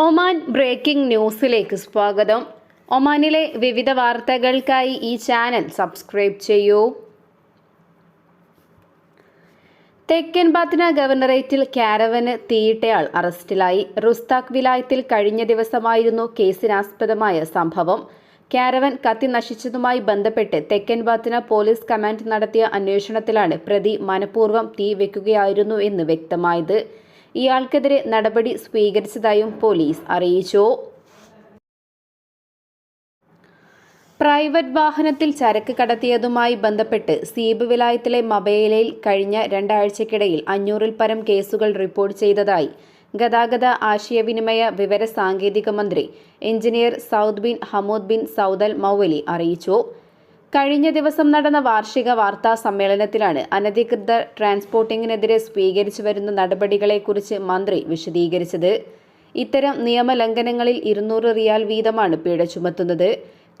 Oman breaking ന്യൂസിലേക്ക് സ്വാഗതം. ഒമാനിലെ വിവിധ വാർത്തകൾക്കായി ഈ ചാനൽ സബ്സ്ക്രൈബ് ചെയ്യൂ. തെക്കൻ ബാത്തിന ഗവർണറേറ്റിൽ കാരവന് തീയിട്ടയാൾ അറസ്റ്റിലായി. റുസ്താഖ് വിലായത്തിൽ കഴിഞ്ഞ ദിവസമായിരുന്നു കേസിനാസ്പദമായ സംഭവം. കാരവൻ കത്തി നശിച്ചതുമായി ബന്ധപ്പെട്ട് തെക്കൻ ബാത്തിന പോലീസ് കമാൻഡ് നടത്തിയ അന്വേഷണത്തിലാണ് പ്രതി മനഃപൂർവം തീ വെക്കുകയായിരുന്നു എന്ന് വ്യക്തമായത്. ഇയാൾക്കെതിരെ നടപടി സ്വീകരിച്ചതായും പോലീസ് അറിയിച്ചു. പ്രൈവറ്റ് വാഹനത്തിൽ ചരക്ക് കടത്തിയതുമായി ബന്ധപ്പെട്ട് സീബ് വിലായത്തിലെ മബേലയിൽ കഴിഞ്ഞ രണ്ടാഴ്ചക്കിടയിൽ അഞ്ഞൂറിൽ പരം കേസുകൾ റിപ്പോർട്ട് ചെയ്തതായി ഗതാഗത ആശയവിനിമയ വിവര സാങ്കേതിക മന്ത്രി engineer Saud bin Hamood bin Saud al Mawali അറിയിച്ചു. കഴിഞ്ഞ ദിവസം നടന്ന വാർഷിക വാർത്താ സമ്മേളനത്തിലാണ് അനധികൃത ട്രാൻസ്പോർട്ടിങ്ങിനെതിരെ സ്വീകരിച്ചു വരുന്ന നടപടികളെക്കുറിച്ച് മന്ത്രി വിശദീകരിച്ചത്. ഇത്തരം നിയമലംഘനങ്ങളിൽ ഇരുന്നൂറ് റിയാൽ വീതമാണ് പിഴ ചുമത്തുന്നത്.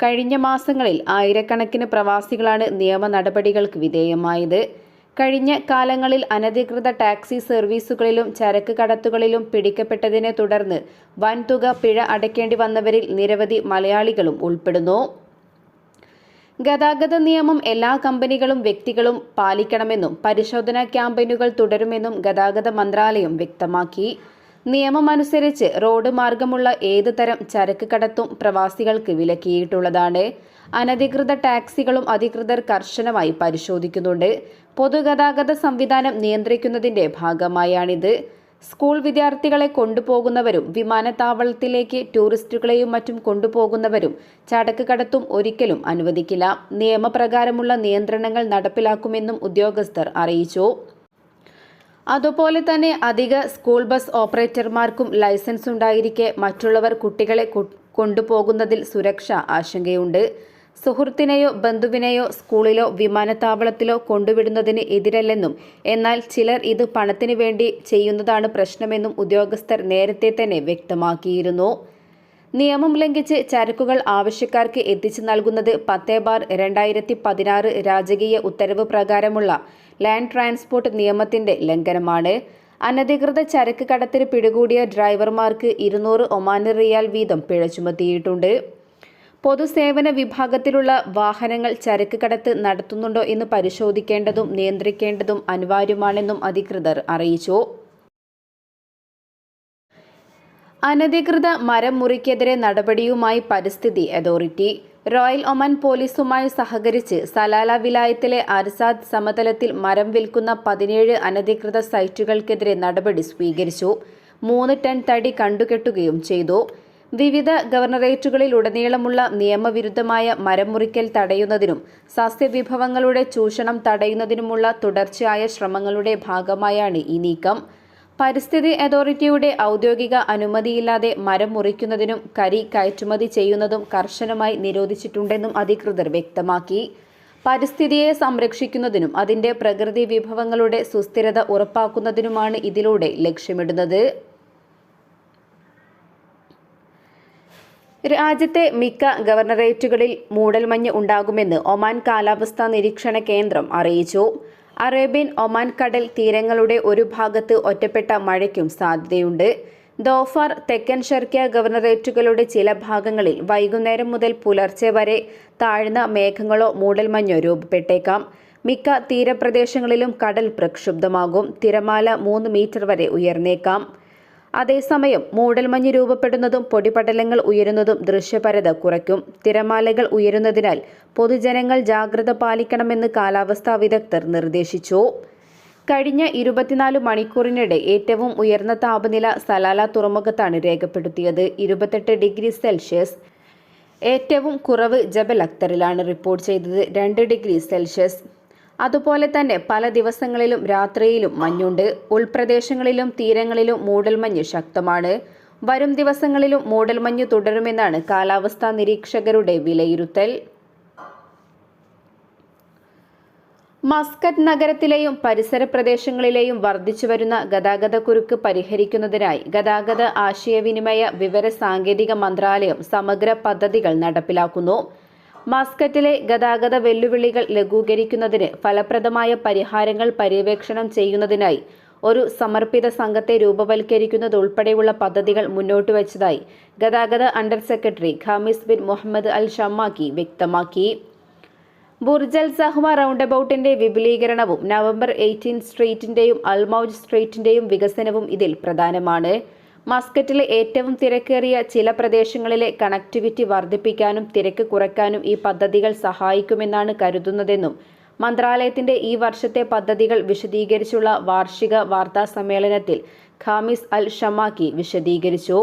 കഴിഞ്ഞ മാസങ്ങളിൽ ആയിരക്കണക്കിന് പ്രവാസികളാണ് നിയമ നടപടികൾക്ക് വിധേയമായത്. കഴിഞ്ഞ കാലങ്ങളിൽ അനധികൃത ടാക്സി സർവീസുകളിലും ചരക്ക് കടത്തുകളിലും പിടിക്കപ്പെട്ടതിനെ തുടർന്ന് വൻതുക പിഴ അടയ്ക്കേണ്ടി വന്നവരിൽ നിരവധി മലയാളികളും ഉൾപ്പെടുന്നു. ഗതാഗത നിയമം എല്ലാ കമ്പനികളും വ്യക്തികളും പാലിക്കണമെന്നും പരിശോധനാ ക്യാമ്പയിനുകൾ തുടരുമെന്നും ഗതാഗത മന്ത്രാലയം വ്യക്തമാക്കി. നിയമമനുസരിച്ച് റോഡ് മാർഗമുള്ള ഏത് തരം ചരക്ക് കടത്തും പ്രവാസികൾക്ക് വിലക്കിയിട്ടുള്ളതാണ്. അനധികൃത ടാക്സികളും അധികൃതർ കർശനമായി പരിശോധിക്കുന്നുണ്ട്. പൊതുഗതാഗത സംവിധാനം നിയന്ത്രിക്കുന്നതിന്റെ ഭാഗമായാണിത്. സ്കൂൾ വിദ്യാർത്ഥികളെ കൊണ്ടുപോകുന്നവരും വിമാനത്താവളത്തിലേക്ക് ടൂറിസ്റ്റുകളെയും മറ്റും കൊണ്ടുപോകുന്നവരും ചടക്ക് കടത്തും ഒരിക്കലും അനുവദിക്കില്ല. നിയമപ്രകാരമുള്ള നിയന്ത്രണങ്ങൾ നടപ്പിലാക്കുമെന്നും ഉദ്യോഗസ്ഥർ അറിയിച്ചു. അതുപോലെ തന്നെ അധിക സ്കൂൾ ബസ് ഓപ്പറേറ്റർമാർക്കും ലൈസൻസ് ഉണ്ടായിരിക്കെ മറ്റുള്ളവർ കുട്ടികളെ കൊണ്ടുപോകുന്നതിൽ സുരക്ഷ ആശങ്കയുണ്ട്. സുഹൃത്തിനെയോ ബന്ധുവിനെയോ സ്കൂളിലോ വിമാനത്താവളത്തിലോ കൊണ്ടുവിടുന്നതിന് എതിരല്ലെന്നും എന്നാൽ ചിലർ ഇത് പണത്തിനു വേണ്ടി ചെയ്യുന്നതാണ് പ്രശ്നമെന്നും ഉദ്യോഗസ്ഥർ നേരത്തെ തന്നെ വ്യക്തമാക്കിയിരുന്നു. നിയമം ലംഘിച്ച് ചരക്കുകൾ ആവശ്യക്കാർക്ക് എത്തിച്ചു നൽകുന്നത് പത്തേ ബാർ രണ്ടായിരത്തി പതിനാറ് രാജകീയ ഉത്തരവ് പ്രകാരമുള്ള ലാൻഡ് ട്രാൻസ്പോർട്ട് നിയമത്തിന്റെ ലംഘനമാണ്. അനധികൃത ചരക്ക് കടത്തിന് പിടികൂടിയ ഡ്രൈവർമാർക്ക് ഇരുന്നൂറ് ഒമാൻ റിയാൽ വീതം പിഴ ചുമത്തിയിട്ടുണ്ട്. പൊതുസേവന വിഭാഗത്തിലുള്ള വാഹനങ്ങൾ ചരക്ക് കടത്ത് നടത്തുന്നുണ്ടോ എന്ന് പരിശോധിക്കേണ്ടതും നിയന്ത്രിക്കേണ്ടതും അനിവാര്യമാണെന്നും അധികൃതർ അറിയിച്ചു. അനധികൃത മരം മുറിക്കെതിരെ നടപടിയുമായി പരിസ്ഥിതി അതോറിറ്റി. റോയൽ ഒമാൻ പോലീസുമായി സഹകരിച്ച് സലാല വിലായത്തിലെ അർസാദ് സമതലത്തിൽ മരം വിൽക്കുന്ന പതിനേഴ് അനധികൃത സൈറ്റുകൾക്കെതിരെ നടപടി സ്വീകരിച്ചു. മൂന്ന് ടൺ തടി കണ്ടുകെട്ടുകയും ചെയ്തു. വിവിധ ഗവർണറേറ്റുകളിലുടനീളമുള്ള നിയമവിരുദ്ധമായ മരം മുറിക്കൽ തടയുന്നതിനും സസ്യവിഭവങ്ങളുടെ ചൂഷണം തടയുന്നതിനുമുള്ള തുടർച്ചയായ ശ്രമങ്ങളുടെ ഭാഗമായാണ് ഈ നീക്കം. പരിസ്ഥിതി അതോറിറ്റിയുടെ ഔദ്യോഗിക അനുമതിയില്ലാതെ മരം മുറിക്കുന്നതിനും കരി കയറ്റുമതി ചെയ്യുന്നതും കർശനമായി നിരോധിച്ചിട്ടുണ്ടെന്നും അധികൃതർ വ്യക്തമാക്കി. പരിസ്ഥിതിയെ സംരക്ഷിക്കുന്നതിനും അതിന്റെ പ്രകൃതി വിഭവങ്ങളുടെ സുസ്ഥിരത ഉറപ്പാക്കുന്നതിനുമാണ് ഇതിലൂടെ ലക്ഷ്യമിടുന്നത്. രാജ്യത്തെ മിക്ക ഗവർണറേറ്റുകളിൽ മൂടൽമഞ്ഞ് ഉണ്ടാകുമെന്ന് ഒമാൻ കാലാവസ്ഥാ നിരീക്ഷണ കേന്ദ്രം അറിയിച്ചു. അറേബ്യൻ ഒമാൻ കടൽ തീരങ്ങളുടെ ഒരു ഭാഗത്ത് ഒറ്റപ്പെട്ട മഴയ്ക്കും സാധ്യതയുണ്ട്. ദോഫാർ തെക്കൻ ഷർക്കിയ ഗവർണറേറ്റുകളുടെ ചില ഭാഗങ്ങളിൽ വൈകുന്നേരം മുതൽ പുലർച്ചെ വരെ താഴ്ന്ന മേഘങ്ങളോ മൂടൽമഞ്ഞോ രൂപപ്പെട്ടേക്കാം. മിക്ക തീരപ്രദേശങ്ങളിലും കടൽ പ്രക്ഷുബ്ധമാകും. തിരമാല മൂന്ന് മീറ്റർ വരെ ഉയർന്നേക്കാം. അതേസമയം മൂടൽമഞ്ഞ് രൂപപ്പെടുന്നതും പൊടിപടലങ്ങൾ ഉയരുന്നതും ദൃശ്യപരത കുറയ്ക്കും. തിരമാലകൾ ഉയരുന്നതിനാൽ പൊതുജനങ്ങൾ ജാഗ്രത പാലിക്കണമെന്ന് കാലാവസ്ഥാ വിദഗ്ധർ നിർദ്ദേശിച്ചു. കഴിഞ്ഞ ഇരുപത്തിനാല് മണിക്കൂറിനിടെ ഏറ്റവും ഉയർന്ന താപനില സലാല തുറമുഖത്താണ് രേഖപ്പെടുത്തിയത്. ഇരുപത്തെട്ട് ഡിഗ്രി സെൽഷ്യസ്. ഏറ്റവും കുറവ് ജബൽ അക്തറിലാണ് റിപ്പോർട്ട് ചെയ്തത്. രണ്ട് ഡിഗ്രി സെൽഷ്യസ്. അതുപോലെ തന്നെ പല ദിവസങ്ങളിലും രാത്രിയിലും മഞ്ഞുണ്ട്. ഉൾപ്രദേശങ്ങളിലും തീരങ്ങളിലും മൂടൽമഞ്ഞ് ശക്തമാണ്. വരും ദിവസങ്ങളിലും മൂടൽമഞ്ഞ് തുടരുമെന്നാണ് കാലാവസ്ഥാ നിരീക്ഷകരുടെ വിലയിരുത്തൽ. മസ്കറ്റ് നഗരത്തിലെയും പരിസര പ്രദേശങ്ങളിലെയും വർദ്ധിച്ചുവരുന്ന ഗതാഗതക്കുരുക്ക് പരിഹരിക്കുന്നതിനായി ഗതാഗത ആശയവിനിമയ വിവര സാങ്കേതിക മന്ത്രാലയം സമഗ്ര പദ്ധതികൾ നടപ്പിലാക്കുന്നു. മസ്കറ്റിലെ ഗതാഗത വെല്ലുവിളികൾ ലഘൂകരിക്കുന്നതിന് ഫലപ്രദമായ പരിഹാരങ്ങൾ പര്യവേക്ഷണം ചെയ്യുന്നതിനായി ഒരു സമർപ്പിത സംഘത്തെ രൂപവൽക്കരിക്കുന്നതുൾപ്പെടെയുള്ള പദ്ധതികൾ മുന്നോട്ട് വച്ചതായി ഗതാഗത under secretary Khamis bin Mohammed al Shamakhi വ്യക്തമാക്കി. ബുർജൽ സഹ്വ റൗണ്ടബൌട്ടിന്റെ വിപുലീകരണവും നവംബർ എയ്റ്റീൻ സ്ട്രീറ്റിന്റെയും അൽമൌജ് സ്ട്രീറ്റിന്റെയും വികസനവും ഇതിൽ പ്രധാനമാണ്. മസ്കറ്റിലെ ഏറ്റവും തിരക്കേറിയ ചില പ്രദേശങ്ങളിലെ കണക്ടിവിറ്റി വർദ്ധിപ്പിക്കാനും തിരക്ക് കുറയ്ക്കാനും ഈ പദ്ധതികൾ സഹായിക്കുമെന്നാണ് കരുതുന്നതെന്നും മന്ത്രാലയത്തിന്റെ ഈ വർഷത്തെ പദ്ധതികൾ വിശദീകരിച്ചുള്ള വാർഷിക വാർത്താ സമ്മേളനത്തിൽ ഖാമിസ് അൽ ഷമാക്കി വിശദീകരിച്ചു.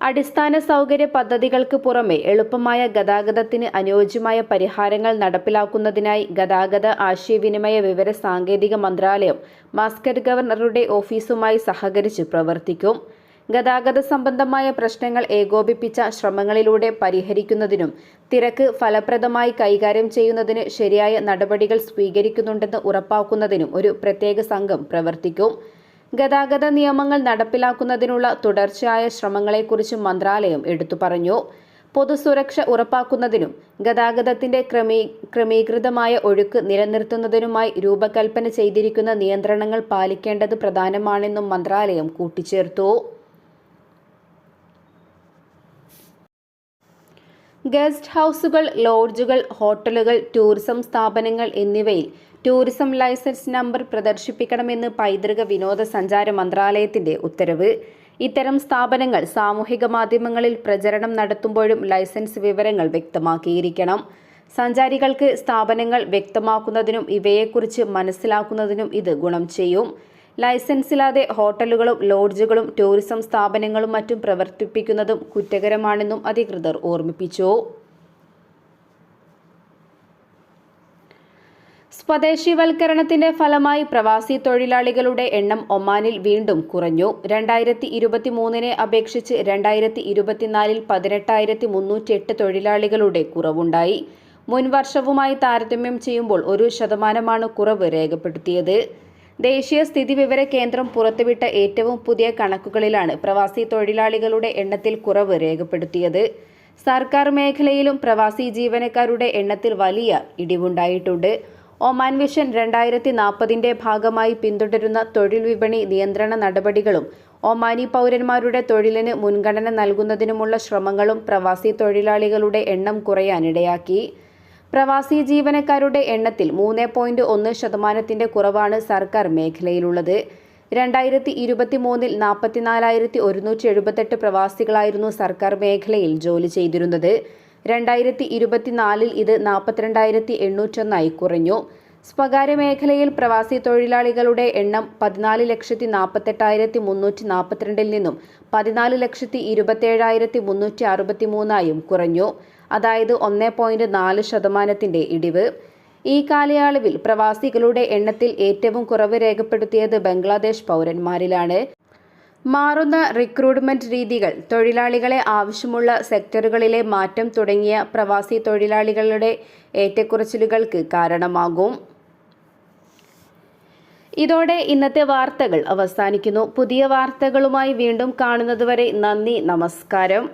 അടിസ്ഥാന സൗകര്യ പദ്ധതികൾക്ക് പുറമെ എളുപ്പമായ ഗതാഗതത്തിന് അനുയോജ്യമായ പരിഹാരങ്ങൾ നടപ്പിലാക്കുന്നതിനായി ഗതാഗത ആശയവിനിമയ വിവര സാങ്കേതിക മന്ത്രാലയം മാസ്കറ്റ് ഗവർണറുടെ ഓഫീസുമായി സഹകരിച്ച് പ്രവർത്തിക്കും. ഗതാഗത സംബന്ധമായ പ്രശ്നങ്ങൾ ഏകോപിപ്പിച്ച ശ്രമങ്ങളിലൂടെ പരിഹരിക്കുന്നതിനും തിരക്ക് ഫലപ്രദമായി കൈകാര്യം ചെയ്യുന്നതിന് ശരിയായ നടപടികൾ സ്വീകരിക്കുന്നുണ്ടെന്ന് ഉറപ്പാക്കുന്നതിനും ഒരു പ്രത്യേക സംഘം പ്രവർത്തിക്കും. ഗതാഗത നിയമങ്ങൾ നടപ്പിലാക്കുന്നതിനുള്ള തുടർച്ചയായ ശ്രമങ്ങളെക്കുറിച്ച് മന്ത്രാലയം എടുത്തു പറഞ്ഞു. പൊതുസുരക്ഷ ഉറപ്പാക്കുന്നതിനും ഗതാഗതത്തിന്റെ ക്രമീ ക്രമീകൃതമായ ഒഴുക്ക് നിലനിർത്തുന്നതിനുമായി രൂപകൽപ്പന ചെയ്തിരിക്കുന്ന നിയന്ത്രണങ്ങൾ പാലിക്കേണ്ടത് പ്രധാനമാണെന്നും മന്ത്രാലയം കൂട്ടിച്ചേർത്തു. ഗസ്റ്റ് ഹൗസുകൾ ലോഡ്ജുകൾ ഹോട്ടലുകൾ ടൂറിസം സ്ഥാപനങ്ങൾ എന്നിവയിൽ ടൂറിസം ലൈസൻസ് നമ്പർ പ്രദർശിപ്പിക്കണമെന്ന് പൈതൃക വിനോദസഞ്ചാര മന്ത്രാലയത്തിന്റെ ഉത്തരവ്. ഇത്തരം സ്ഥാപനങ്ങൾ സാമൂഹിക മാധ്യമങ്ങളിൽ പ്രചരണം നടത്തുമ്പോഴും ലൈസൻസ് വിവരങ്ങൾ വ്യക്തമാക്കിയിരിക്കണം. സഞ്ചാരികൾക്ക് സ്ഥാപനങ്ങൾ വ്യക്തമാക്കുന്നതിനും ഇവയെക്കുറിച്ച് മനസ്സിലാക്കുന്നതിനും ഇത് ഗുണം ചെയ്യും. ലൈസൻസില്ലാതെ ഹോട്ടലുകളും ലോഡ്ജുകളും ടൂറിസം സ്ഥാപനങ്ങളും മറ്റും പ്രവർത്തിപ്പിക്കുന്നതും കുറ്റകരമാണെന്നും അധികൃതർ ഓർമ്മിപ്പിച്ചു. സ്വദേശിവൽക്കരണത്തിന്റെ ഫലമായി പ്രവാസി തൊഴിലാളികളുടെ എണ്ണം ഒമാനിൽ വീണ്ടും കുറഞ്ഞു. രണ്ടായിരത്തി ഇരുപത്തി മൂന്നിനെ അപേക്ഷിച്ച് രണ്ടായിരത്തി ഇരുപത്തിനാലിൽ പതിനെട്ടായിരത്തി മുന്നൂറ്റി എട്ട് തൊഴിലാളികളുടെ കുറവുണ്ടായി. മുൻവർഷവുമായി താരതമ്യം ചെയ്യുമ്പോൾ ഒരു ശതമാനമാണ് കുറവ് രേഖപ്പെടുത്തിയത്. ദേശീയ സ്ഥിതിവിവര കേന്ദ്രം പുറത്തുവിട്ട ഏറ്റവും പുതിയ കണക്കുകളിലാണ് പ്രവാസി തൊഴിലാളികളുടെ എണ്ണത്തിൽ കുറവ് രേഖപ്പെടുത്തിയത്. സർക്കാർ മേഖലയിലും പ്രവാസി ജീവനക്കാരുടെ എണ്ണത്തിൽ വലിയ ഇടിവുണ്ടായിട്ടുണ്ട്. ഒമാൻ വിഷൻ രണ്ടായിരത്തി നാൽപ്പതിന്റെ ഭാഗമായി പിന്തുടരുന്ന തൊഴിൽ വിപണി നിയന്ത്രണ നടപടികളും ഒമാനി പൗരന്മാരുടെ തൊഴിലിന് മുൻഗണന നൽകുന്നതിനുമുള്ള ശ്രമങ്ങളും പ്രവാസി തൊഴിലാളികളുടെ എണ്ണം കുറയാനിടയാക്കി. പ്രവാസി ജീവനക്കാരുടെ എണ്ണത്തിൽ മൂന്ന് പോയിന്റ് ഒന്ന് ശതമാനത്തിന്റെ കുറവാണ് സർക്കാർ മേഖലയിലുള്ളത്. രണ്ടായിരത്തി ഇരുപത്തി മൂന്നിൽ നാൽപ്പത്തിനാലായിരത്തി ഒരുന്നൂറ്റി എഴുപത്തെട്ട് പ്രവാസികളായിരുന്നു സർക്കാർ മേഖലയിൽ ജോലി ചെയ്തിരുന്നത്. രണ്ടായിരത്തി ഇരുപത്തിനാലിൽ ഇത് നാൽപ്പത്തിരണ്ടായിരത്തി എണ്ണൂറ്റൊന്നായി കുറഞ്ഞു. സ്വകാര്യ മേഖലയിൽ പ്രവാസി തൊഴിലാളികളുടെ എണ്ണം പതിനാല് ലക്ഷത്തി നാൽപ്പത്തെട്ടായിരത്തി മുന്നൂറ്റി നാൽപ്പത്തിരണ്ടിൽ നിന്നും പതിനാല് ലക്ഷത്തി ഇരുപത്തേഴായിരത്തി മുന്നൂറ്റി അറുപത്തി മൂന്നായും കുറഞ്ഞു. അതായത് ഒന്ന് പോയിന്റ് നാല് ശതമാനത്തിന്റെ ഇടിവ്. ഈ കാലയളവിൽ പ്രവാസികളുടെ എണ്ണത്തിൽ ഏറ്റവും കുറവ് രേഖപ്പെടുത്തിയത് ബംഗ്ലാദേശ് പൗരന്മാരിലാണ്. മാറുന്ന റിക്രൂട്ട്മെന്റ് രീതികൾ തൊഴിലാളികളെ ആവശ്യമുള്ള സെക്ടറുകളിലെ മാറ്റം തുടങ്ങിയ പ്രവാസി തൊഴിലാളികളുടെ ഏറ്റക്കുറച്ചിലുകൾക്ക് കാരണമാകും. ഇതോടെ ഇന്നത്തെ വാർത്തകൾ അവസാനിക്കുന്നു. പുതിയ വാർത്തകളുമായി വീണ്ടും കാണുന്നതുവരെ നന്ദി നമസ്കാരം.